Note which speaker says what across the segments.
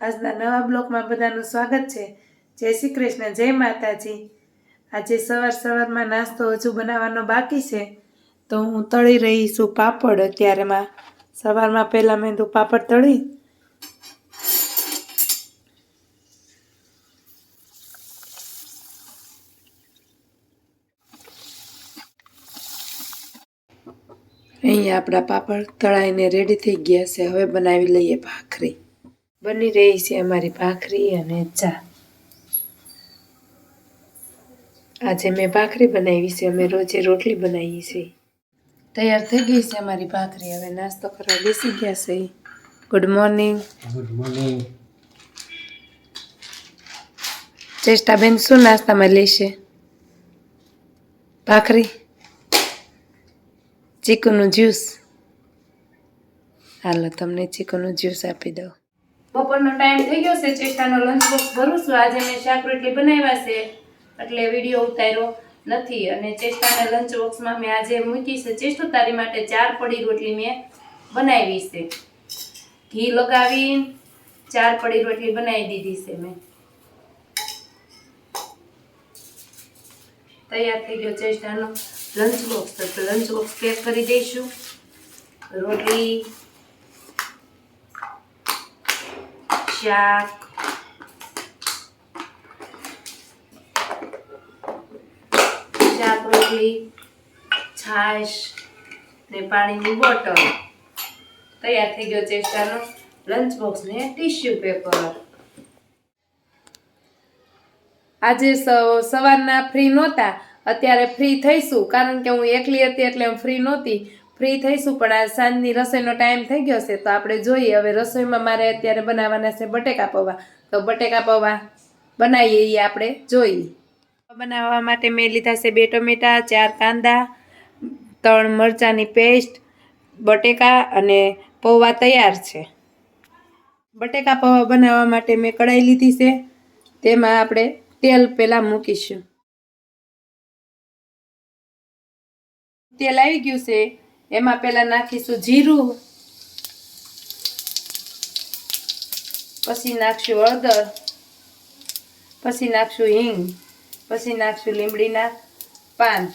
Speaker 1: આજના નવા બ્લોકમાં બધાનું સ્વાગત છે. જય શ્રી કૃષ્ણ, જય માતાજી. આજે સવાર સવારમાં નાસ્તો હજુ બનાવવાનો બાકી છે. તો હું તળી રહી છું પાપડ અત્યારેમાં સવારમાં પહેલાં મેં તો પાપડ તળી. અહીંયા આપણા પાપડ તળાઈને રેડી થઈ ગયા છે. હવે બનાવી લઈએ ભાખરી. બની રહી છે અમારી ભાખરી અને ચા. આજે મેં ભાખરી બનાવી છે અમે રોજે રોટલી બનાવીએ છીએ. તૈયાર થઈ ગઈ છે અમારી ભાખરી. હવે નાસ્તો કરવા બેસી ગયા છે. ગુડ મોર્નિંગ
Speaker 2: ગુડ મોર્નિંગ
Speaker 1: ચેષ્ટાબેન શું નાસ્તામાં લેશે? ભાખરી? ચીકુનું જ્યુસ? હાલો તમને ચીકુનું જ્યુસ આપી દઉં. બપોરનો ટાઈમ થઈ ગયો છે, ચેષ્ટાનો લંચ બોક્સ ભરું છું આજે મેં શાક રોટલી બનાવ્યા છે, એટલે વીડિયો ઉતાર્યો નથી. અને ચેષ્ટાના લંચ બોક્સમાં મેં આજે મૂકી છે, ચેષ્ટો તારી માટે ચાર પડી રોટલી મેં બનાવી છે. ઘી લગાવી, ચાર પડી રોટલી બનાવી દીધી છે મેં. તૈયાર થઈ ગયો ચેષ્ટાનો લંચ બોક્સ તો લંચ બોક્સ પેક કરી દઈશું. રોટલી શાક શાક રોટલી, છાશ ને પાણીની બોટલ. તૈયાર થઈ ગયો ચેષ્ટાનો લંચ બોક્સ ને ટીશ્યુ પેપર આજે સવારના ફ્રી નહોતા, અત્યારે ફ્રી થઈશું. કારણ કે હું એકલી હતી એટલે હું ફ્રી નહોતી. ફ્રી થઈશું, પણ આ સાંજની રસોઈનો ટાઈમ થઈ ગયો છે, તો આપણે જોઈએ. હવે રસોઈમાં મારે અત્યારે બનાવવાના છે બટેકા પૌવા. તો બટેકા પૌવા બનાવીએ એ આપણે જોઈએ. બનાવવા માટે મેં લીધા છે બે ટમેટા, ચાર કાંદા, ત્રણ મરચાંની પેસ્ટ, બટેકા અને પૌવા તૈયાર છે. બટેકા પૌવા બનાવવા માટે મેં કઢાઈ લીધી છે, તેમાં આપણે તેલ પહેલાં મૂકીશું. તેલ આવી ગયું છે એમાં પહેલાં નાખીશું જીરું. પછી નાખશું હળદર. પછી નાખશું હિંગ. પછી નાખશું લીમડીના પાન.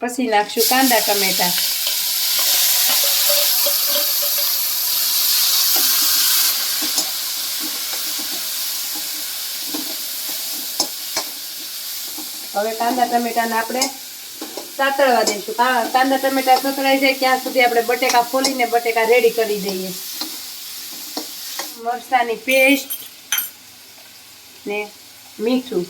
Speaker 1: પછી નાખશું કાંદા ટમેટા. હવે કાંદા ટમેટાને આપણે સાતળવા દઈશું. કાંદા ટમેટા સતળાઈ જાય ત્યાં સુધી આપણે બટેકા ફોલીને બટેકા રેડી કરી દઈએ. મરસાની પેસ્ટ ને મીઠું.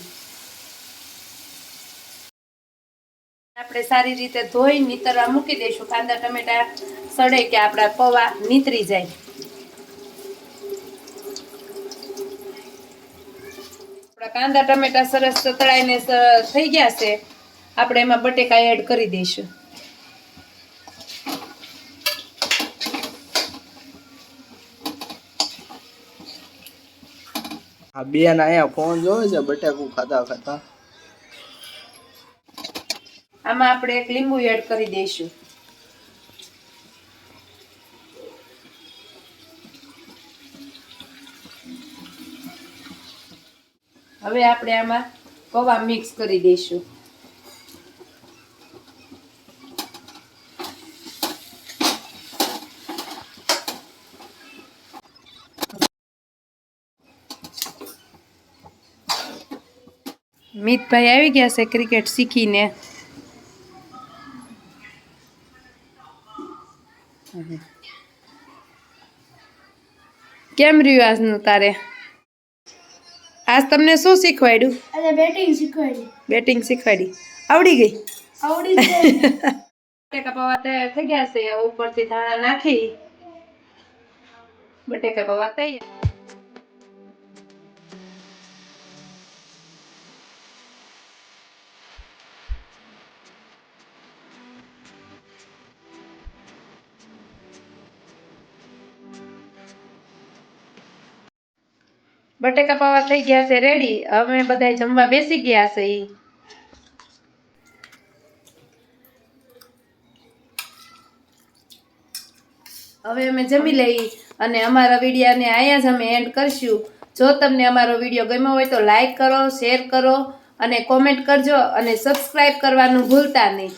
Speaker 1: આપણે સારી રીતે ધોઈ નીતરવા મૂકી દઈશું. કાંદા ટમેટા સડે કે આપણા પૌવા નીતરી જાય. આપણા કાંદા ટમેટા સરસ તતળાઈને થઈ ગયા છે. આપણે એમાં બટેકા એડ કરી દઈશું.
Speaker 2: આ બેન અહીંયા ફોન જોવે છે બટાકું ખાતા ખાતા?
Speaker 1: આમાં આપણે એક લીંબુ એડ કરી દઈશું. હવે આપણે આમાં પૌવા મિક્સ કરી દઈશું. મિતભાઈ આવી ગયા છે ક્રિકેટ શીખીને. કેમ રહ્યું આજનું તારે? આજ તમને શું શીખવાડ્યું?
Speaker 3: બેટિંગ શીખવાડી.
Speaker 1: બેટિંગ શીખવાડી. આવડી ગઈ?
Speaker 3: આવડી
Speaker 1: બટેકા પૌવા તૈયાર થઈ ગયા છે ઉપરથી ધાણા નાખી. બટેકા પૌવા તૈયાર. બટેકા પાવા થઈ ગયા છે રેડી હવે બધા જમવા બેસી ગયા છે એ હવે અમે જમી લઈ અને અમારા વિડીયાને અહીંયા જ અમે એન્ડ કરશું. જો તમને અમારો વીડિયો ગમ્યો હોય તો લાઇક કરો શેર કરો અને કોમેન્ટ કરજો અને સબસ્ક્રાઈબ કરવાનું ભૂલતા નહીં.